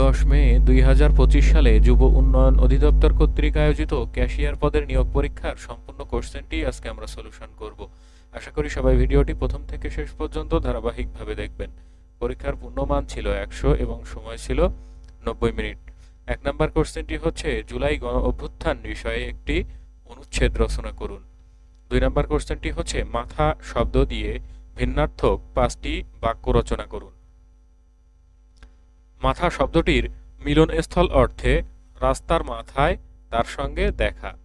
দশ মে দুই হাজার পঁচিশ সালে যুব উন্নয়ন অধিদপ্তর কর্তৃক আয়োজিত ক্যাশিয়ার পদের নিয়োগ পরীক্ষার সম্পূর্ণ কোশ্চেনটি আজকে আমরা সলিউশন করব। আশা করি সবাই ভিডিওটি প্রথম থেকে শেষ পর্যন্ত ধারাবাহিকভাবে দেখবেন। পরীক্ষার পূর্ণমান ছিল একশো এবং সময় ছিল নব্বই মিনিট। এক নম্বর কোশ্চেনটি হচ্ছে জুলাই গণ অভ্যুত্থান বিষয়ে একটি অনুচ্ছেদ রচনা করুন। দুই নম্বর কোশ্চেনটি হচ্ছে মাথা শব্দ দিয়ে ভিন্নার্থক পাঁচটি বাক্য রচনা করুন। মাথা শব্দটির মিলনস্থল অর্থে রাস্তার মাথায় তার সঙ্গে দেখা।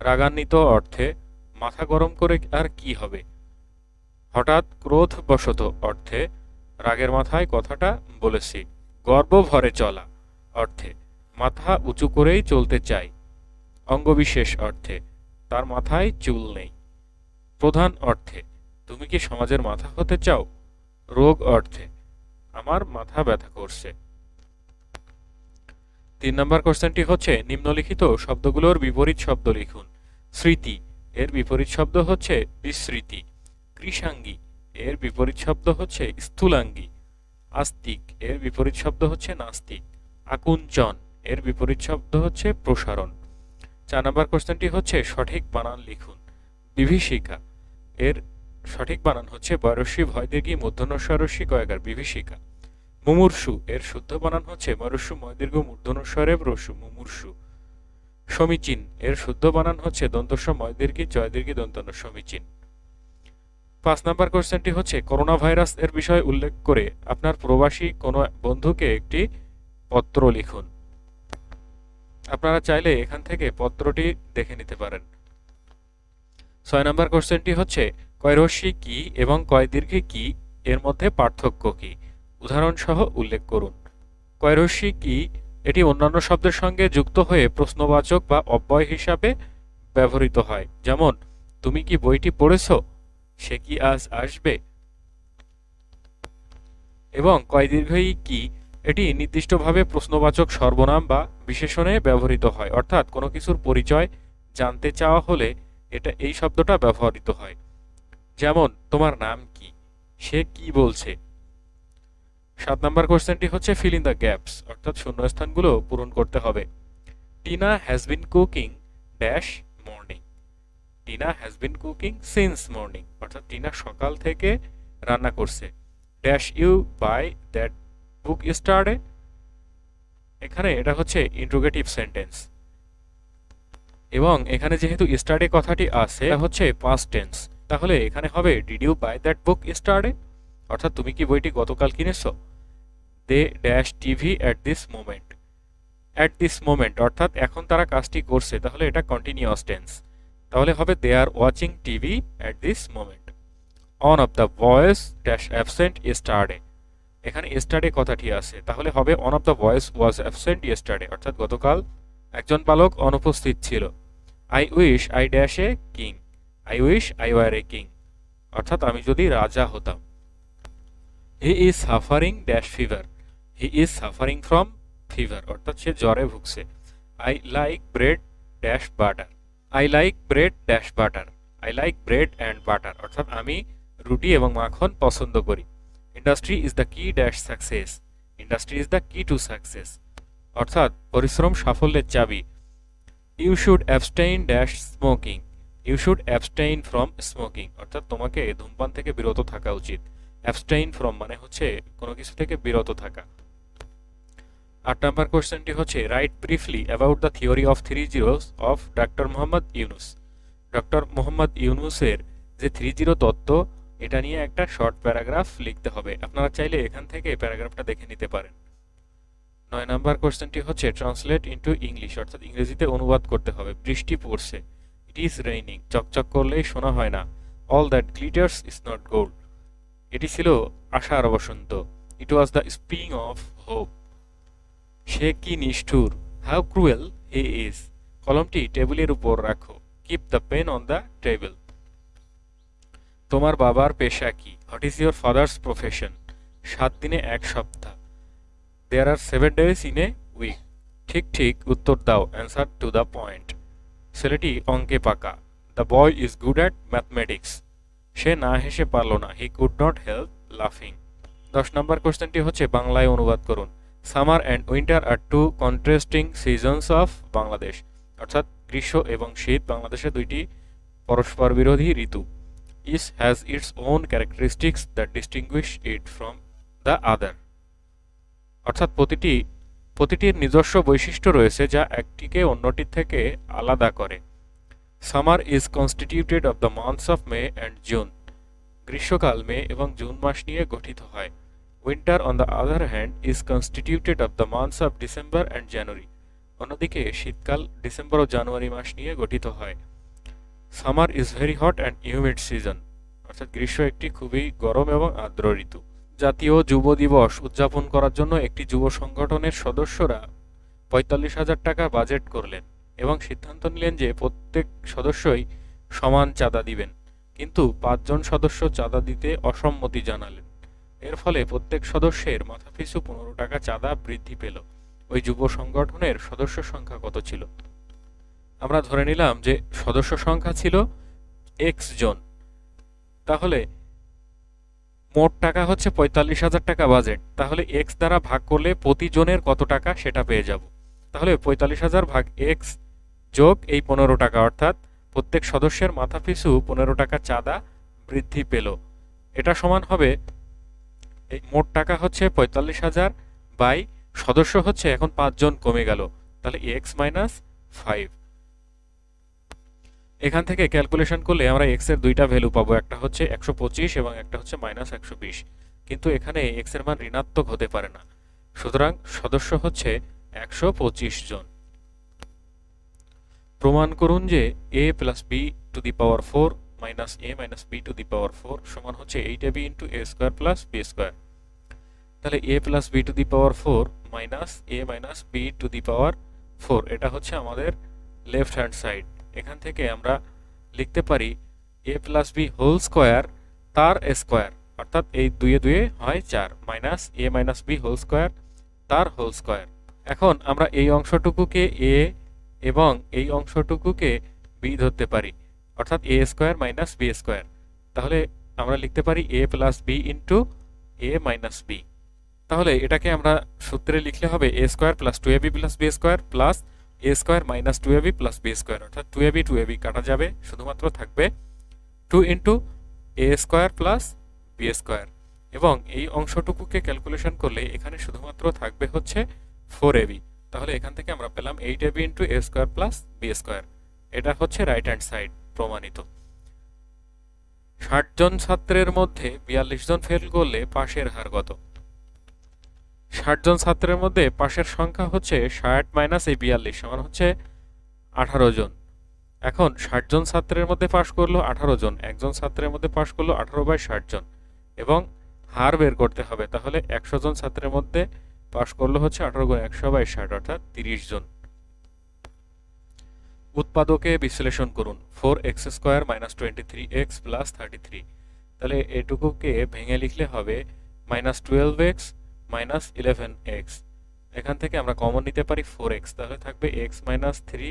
রাগান্বিত অর্থে মাথা গরম করে আর কি হবে? হঠাৎ ক্রোধবশত অর্থে রাগের মাথায় কথাটা বলেছি, গর্ব ভরে চলা অর্থে, মাথা উঁচু করেই চলতে চাই। অঙ্গবিশেষ অর্থে, তার মাথায় চুল নেই। প্রধান অর্থে, তুমি কি সমাজের মাথা হতে চাও? রোগ অর্থে, আমার মাথা ব্যথা করছে। তিন নম্বর কোশ্চেনটি হচ্ছে, নিম্নলিখিত শব্দগুলোর বিপরীত শব্দ লিখুন। স্মৃতি, এর বিপরীত শব্দ হচ্ছে বিস্মৃতি। কৃষাঙ্গী, এর বিপরীত শব্দ হচ্ছে স্থূলাঙ্গী। আস্তিক, এর বিপরীত শব্দ হচ্ছে নাস্তিক। আকুঞ্চন, এর বিপরীত শব্দ হচ্ছে প্রসারণ। চার নম্বর কোশ্চেনটি হচ্ছে, সঠিক বানান লিখুন। বিভীষিকা, এর সঠিক বানান হচ্ছে বয়রস্বী ভয়দীর্ঘী মূর্ধন্যস্বরস্বী কয়েকার বিভীষিকা। মুমূর্ষু, এর শুদ্ধ বানান হচ্ছে মরস্যু ময়দীর্ঘ মূর্ধন্যস্বরে রসু মুমূর্ষু। সমীচীন, এর শুদ্ধ বানান হচ্ছে দন্তস্ব ময়দীর্ঘী জয়দীর্ঘী দন্তন্য সমীচীন। পাঁচ নাম্বার কোয়েশ্চেনটি হচ্ছে করোনা ভাইরাস এর বিষয়ে উল্লেখ করে আপনার প্রবাসী কোনো বন্ধুকে একটি পত্র লিখুন। আপনারা চাইলে এখান থেকে পত্রটি দেখে নিতে পারেন। ছয় নম্বর কোশ্চেনটি হচ্ছে কয়রস্যি কি এবং কয় দীর্ঘে কি, এর মধ্যে পার্থক্য কি? উদাহরণ সহ উল্লেখ করুন। কয়রস্যি কি এটি অন্যান্য শব্দের সঙ্গে যুক্ত হয়ে প্রশ্নবাচক বা অব্যয় হিসাবে ব্যবহৃত হয়? যেমন, তুমি কি বইটি পড়েছ? সে কি আজ আসবে? এবং, কয় দীর্ঘই কি? এটি নির্দিষ্টভাবে প্রশ্নবাচক সর্বনাম বা বিশেষণে ব্যবহৃত হয়। অর্থাৎ, কোনো কিছুর পরিচয় জানতে চাওয়া হলে এটা এই শব্দটা ব্যবহৃত হয়। যেমন, তোমার নাম কি? সে কি বলছে? সাত নম্বর কোশ্চেনটি হচ্ছে ফিল ইন দ্য গ্যাপস অর্থাৎ শূন্যস্থানগুলো পূরণ করতে হবে। Tina has been cooking dash morning Tina has been cooking since morning অর্থাৎ টিনা সকাল থেকে রান্না করছে। Dash you buy that book স্টার্টে এখানে এটা হচ্ছে ইন্ট্রোগেটিভ সেন্টেন্স এবং এখানে যেহেতু স্টার্টে কথাটি আছে হচ্ছে পাস্ট টেন্স তাহলে এখানে হবে did you buy that book স্টার্টে অর্থাৎ তুমি কি বইটি গতকাল কিনেছো? They dash TV at this moment at this moment অর্থাৎ এখন তারা কাজটি করছে, তাহলে এটা কন্টিনিউয়াস টেন্স তাহলে হবে they are watching TV at this moment one of the boys dash absent yesterday এখানে ইস্টারডে কথাটি আছে, তাহলে হবে one of the boys was absent yesterday অর্থাৎ গতকাল একজন বালক অনুপস্থিত ছিল। I wish I dash a king I wish I were a king অর্থাৎ আমি যদি রাজা হতাম। He is suffering dash fever he is suffering from fever অর্থাৎ সে জ্বরে ভুগছে। I like bread dash butter I like bread dash butter I like bread and butter অর্থাৎ আমি রুটি এবং মাখন পছন্দ করি। Industry is the key dash success industry is the key to success অর্থাৎ পরিশ্রম সাফল্যের চাবি। You should abstain dash smoking you should abstain from smoking অর্থাৎ তোমাকে ধূমপান থেকে বিরত থাকা উচিত। অ্যাবস্টেইন ফ্রম মানে হচ্ছে কোনো কিছু থেকে বিরত থাকা। আট নম্বর কোয়েশ্চেনটি হচ্ছে write briefly about the theory of three zeros of doctor Mohammad Yunus doctor Mohammad ইউনুসের যে থ্রি জিরো তত্ত্ব, এটা নিয়ে একটা শর্ট প্যারাগ্রাফ লিখতে হবে। আপনারা চাইলে এখান থেকে প্যারাগ্রাফটা দেখে নিতে পারেন। নয় নম্বর কোয়েশ্চেনটি হচ্ছে ট্রান্সলেট ইন্টু ইংলিশ অর্থাৎ ইংরেজিতে অনুবাদ করতে হবে। বৃষ্টি পড়ছে। ইট ইজ রেইনিং চকচক করলেই শোনা হয় না। All that glitters is not gold এটি ছিল আশার বসন্ত। It was the spring of hope সে কি নিষ্ঠুর? হাউ ক্রুয়েল হি ইজ কলমটি টেবিলের উপর রাখো। Keep the pen on the table তোমার বাবার পেশা কি? What is your father's profession সাত দিনে এক সপ্তাহ। There are seven days in a week ঠিক ঠিক উত্তর দাও। অ্যান্সার টু দ্য পয়েন্ট ছেলেটি অঙ্কে পাকা। The boy is good at mathematics সে না হেসে পারল না। হি কুড নট হেল্প লাফিং দশ নম্বর কোশ্চেনটি হচ্ছে বাংলায় অনুবাদ করুন। Summer and winter are two contrasting seasons of Bangladesh, অর্থাৎ গ্রীষ্ম এবং শীত বাংলাদেশের দুইটি পরস্পর বিরোধী ঋতু। Each has its own characteristics that distinguish it from the other অর্থাৎ প্রতিটি, প্রতিটির নিজস্ব বৈশিষ্ট্য রয়েছে যা একটিকে অন্যটির থেকে আলাদা করে। Summer is constituted of the months of May and June গ্রীষ্মকাল মে এবং জুন মাস নিয়ে গঠিত হয়। Winter on the other hand is constituted of the months of December and January অন্যদিকে, শীতকাল ডিসেম্বর ও জানুয়ারি মাস নিয়ে গঠিত হয়। Summer is very hot and humid season অর্থাৎ গ্রীষ্ম একটি খুবই গরম এবং আর্দ্র ঋতু। জাতীয় যুব দিবস উদযাপন করার জন্য একটি যুব সংগঠনের সদস্যরা পঁয়তাল্লিশ হাজার টাকা বাজেট করলেন এবং সিদ্ধান্ত নিলেন যে প্রত্যেক সদস্যই সমান চাঁদা দিবেন। কিন্তু পাঁচজন সদস্য চাঁদা দিতে অসম্মতি জানালেন। এর ফলে প্রত্যেক সদস্যের মাথাপিছু পনেরো টাকা চাঁদা বৃদ্ধি পেল। ওই যুব সংগঠনের সদস্য সংখ্যা কত ছিল? আমরা ধরে নিলাম যে সদস্য সংখ্যা ছিল এক্স জন। তাহলে মোট টাকা হচ্ছে পঁয়তাল্লিশ হাজার টাকা বাজেট তাহলে এক্স দ্বারা ভাগ করলে প্রতি জনের কত টাকা সেটা পেয়ে যাব। তাহলে পঁয়তাল্লিশ হাজার ভাগ এক্স যোগ এই পনেরো টাকা, অর্থাৎ প্রত্যেক সদস্যের মাথা পিছু পনেরো টাকা চাঁদা বৃদ্ধি পেল। এটা সমান হবে এই মোট টাকা হচ্ছে পঁয়তাল্লিশ হাজার, বাই সদস্য হচ্ছে এখন পাঁচজন কমে গেল। তাহলে এক্স মাইনাস ফাইভ। এখান থেকে ক্যালকুলেশন করলে আমরা এক্সের দুইটা ভ্যালু পাবো। একটা হচ্ছে একশো পঁচিশ এবং একটা হচ্ছে মাইনাস একশো বিশ। কিন্তু এখানে এক্সের মান ঋণাত্মক হতে পারে না। সুতরাং সদস্য হচ্ছে একশো পঁচিশ জন। প্রমাণ করুন যে A plus B to the power four minus A minus B to the power four সমান হচ্ছে eight A B into A square plus B square তাহলে A plus B to the power four minus A minus B to the power four এটা হচ্ছে আমাদের left hand side এখান থেকে আমরা লিখতে পারি A plus B whole square তার স্কোয়ার অর্থাৎ এই দুয়ে দুয়ে হয় চার minus A minus B whole square তার হোল স্কোয়ার এখন আমরা এই অংশটুকুকে এ এবং এই অংশটুকুকে বি ধরতে পারি, অর্থাৎ A square minus B square তাহলে আমরা লিখতে পারি A plus B into A minus B তাহলে এটাকে আমরা সূত্রে লিখলে হবে A square plus two A B plus B square plus A square minus two A B plus B square অর্থাৎ two A B two A B কাটা যাবে, শুধুমাত্র থাকবে two into A square plus B square এবং এই অংশটুকুকে calculation করলে এখানে শুধুমাত্র থাকবে হচ্ছে ফোর এ বি তাহলে এখান থেকে আমরা পেলাম eight A B into A square plus B square এটা হচ্ছে রাইট হ্যান্ড সাইড প্রমাণিত। ষাট জন ছাত্রের মধ্যে বিয়াল্লিশ জন ফেল করলে পাশের হার কত? ষাট জন ছাত্রের মধ্যে পাশের সংখ্যা হচ্ছে ষাট মাইনাস এই বিয়াল্লিশ, সমান হচ্ছে আঠারো জন। এখন ষাট জন ছাত্রের মধ্যে পাশ করল আঠারো জন, একজন ছাত্রের মধ্যে পাশ করল আঠারো বাই ষাট জন। এবং হার বের করতে হবে, তাহলে একশো জন ছাত্রের মধ্যে পাশ করল হচ্ছে আঠারো গুণ একশো বাই ষাট, অর্থাৎ তিরিশ জন। উৎপাদকে বিশ্লেষণ করুন four X square minus twenty three X plus thirty three তাহলে এটুকুকে ভেঙে লিখলে হবে minus twelve X minus eleven X এখান থেকে আমরা কমন নিতে পারি ফোর এক্স তাহলে থাকবে এক্স মাইনাস থ্রি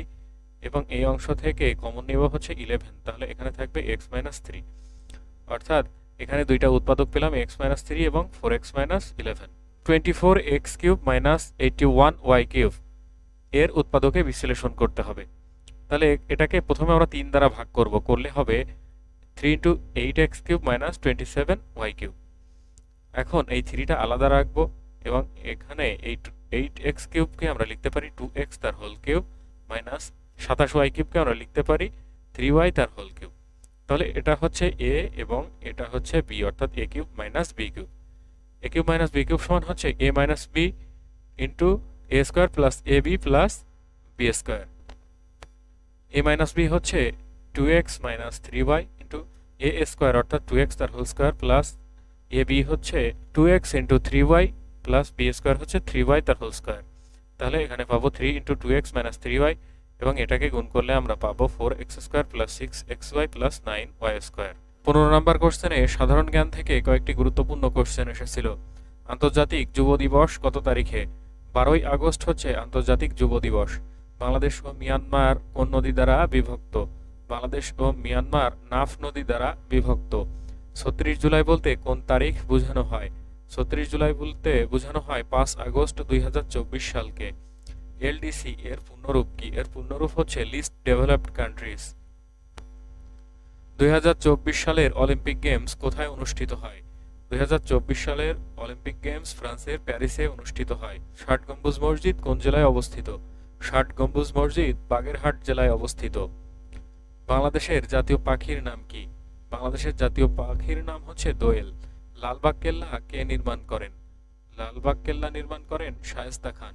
এবং এই অংশ থেকে কমন নেব হচ্ছে ইলেভেন তাহলে এখানে থাকবে এক্স মাইনাস থ্রি অর্থাৎ এখানে দুইটা উৎপাদক পেলাম এক্স মাইনাস থ্রি এবং four X minus eleven twenty four X cube minus eighty one Y cube এর উৎপাদকে বিশ্লেষণ করতে হবে। তাহলে এটাকে প্রথমে আমরা তিন দ্বারা ভাগ করব, করলে হবে three into eight X cube minus twenty seven Y cube এখন এই থ্রিটা আলাদা রাখব এবং এখানে এই এইট এক্স কিউবকে আমরা লিখতে পারি টু এক্স তার হোল কিউব মাইনাস সাতাশ ওয়াই কিউবকে আমরা লিখতে পারি থ্রি ওয়াই তার হোল কিউব। তাহলে এটা হচ্ছে এ এবং এটা হচ্ছে বি, অর্থাৎ A cube minus B cube. A cube minus B cube সমান হচ্ছে A minus B into A square plus A B plus B square. A minus B হচ্ছে two X minus three Y into A square, অর্থাৎ two X তার whole square plus A B হচ্ছে two X into three Y plus B square হচ্ছে three Y তার whole square তাহলে এখানে পাবো three into two X minus three Y এবং এটাকে গুণ করলে আমরা পাবো four X square plus six X Y plus nine Y square পনেরো নম্বর কোশ্চেনে সাধারণ জ্ঞান থেকে কয়েকটি গুরুত্বপূর্ণ কোশ্চেন এসেছিল। আন্তর্জাতিক যুব দিবস কত তারিখে? বারোই আগস্ট হচ্ছে আন্তর্জাতিক যুব দিবস। বাংলাদেশ ও মিয়ানমার কোন নদী দ্বারা বিভক্ত? বাংলাদেশ ও মিয়ানমার নাফ নদী দ্বারা বিভক্ত। ছত্রিশ জুলাই বলতে কোন তারিখ বোঝানো হয়? ছত্রিশ জুলাই বলতে বোঝানো হয় পাঁচ আগস্ট দুই হাজার চব্বিশ সালকে। এলডিসি, এর পূর্ণরূপ কি? এর পূর্ণরূপ হচ্ছে লিস্ট ডেভেলপড কান্ট্রিজ। দুই হাজার চব্বিশ সালের অলিম্পিক গেমস কোথায় অনুষ্ঠিত হয়? দুই হাজার চব্বিশ সালের অলিম্পিক গেমস ফ্রান্সের প্যারিসে অনুষ্ঠিত হয়। ষাট গম্বুজ মসজিদ কোন জেলায় অবস্থিত? ষাট গম্বুজ মসজিদ বাগেরহাট জেলায় অবস্থিত। বাংলাদেশের জাতীয় পাখির নাম কি? বাংলাদেশের জাতীয় পাখির নাম হচ্ছে দোয়েল। লালবাগ কেল্লা কে নির্মাণ করেন? লালবাগ কেল্লা নির্মাণ করেন শায়েস্তা খান।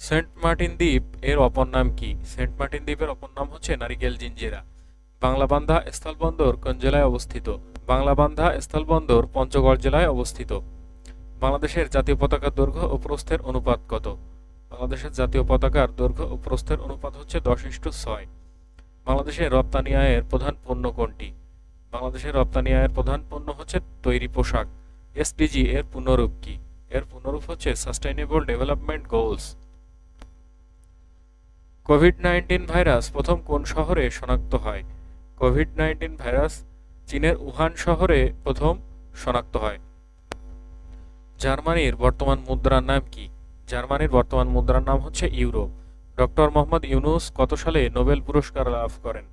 সেন্ট মার্টিন দ্বীপ এর অপর নাম কি? সেন্ট মার্টিন দ্বীপের অপর নাম হচ্ছে নারিকেল জিঞ্জিরা। বাংলাবান্ধা স্থলবন্দর কোন জেলায় অবস্থিত? বাংলাবান্ধা স্থলবন্দর পঞ্চগড় জেলায় অবস্থিত। বাংলাদেশের জাতীয় পতাকার দৈর্ঘ্য ও প্রস্থের অনুপাত কত? বাংলাদেশের জাতীয় পতাকার দৈর্ঘ্য ও প্রস্থের অনুপাত হচ্ছে দশ ইস্টু ছয়। বাংলাদেশের রপ্তানি আয়ের প্রধান পণ্য কোনটি? বাংলাদেশের রপ্তানি আয়ের প্রধান পণ্য হচ্ছে তৈরি পোশাক। এসডিজি এর পুনরূপ কি? এর পূর্ণরূপ হচ্ছে sustainable development goals covid nineteen virus প্রথম কোন শহরে শনাক্ত হয়? কোভিড নাইন্টিন ভাইরাস চীনের উহান শহরে প্রথম শনাক্ত হয়। জার্মানির বর্তমান মুদ্রার নাম কি? জার্মানির বর্তমান মুদ্রার নাম হচ্ছে ইউরো ডক্টর মোহাম্মদ ইউনুস কত সালে নোবেল পুরস্কার লাভ করেন?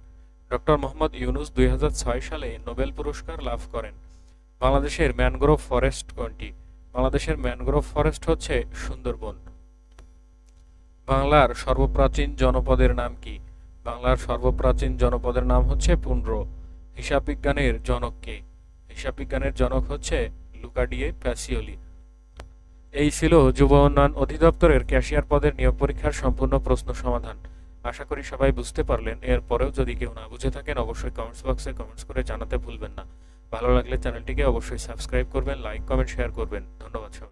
ডক্টর মোহাম্মদ ইউনুস দুই হাজার ছয় সালে নোবেল পুরস্কার লাভ করেন। বাংলাদেশের ম্যানগ্রোভ ফরেস্ট কোনটি? বাংলাদেশের ম্যানগ্রোভ ফরেস্ট হচ্ছে সুন্দরবন। বাংলার সর্বপ্রাচীন জনপদের নাম কি? বাংলার সর্বপ্রাচীন জনপদের নাম হচ্ছে পুন্ড্র হিসাব বিজ্ঞানের জনক কে? হিসাব বিজ্ঞানের জনক হচ্ছে লুকাডিয়ে প্যাসিওলি। এই ছিল যুব উন্নয়ন অধিদপ্তরের ক্যাশিয়ার পদের নিয়োগ পরীক্ষার সম্পূর্ণ প্রশ্ন সমাধান। আশা করি সবাই বুঝতে পারলেন। এর পরেও যদি কেউ না বুঝে থাকেন, অবশ্যই কমেন্টস বক্সে কমেন্টস করে জানাতে ভুলবেন না। ভালো লাগলে চ্যানেলটিকে অবশ্যই সাবস্ক্রাইব করবেন লাইক কমেন্ট শেয়ার করবেন। ধন্যবাদ সবাই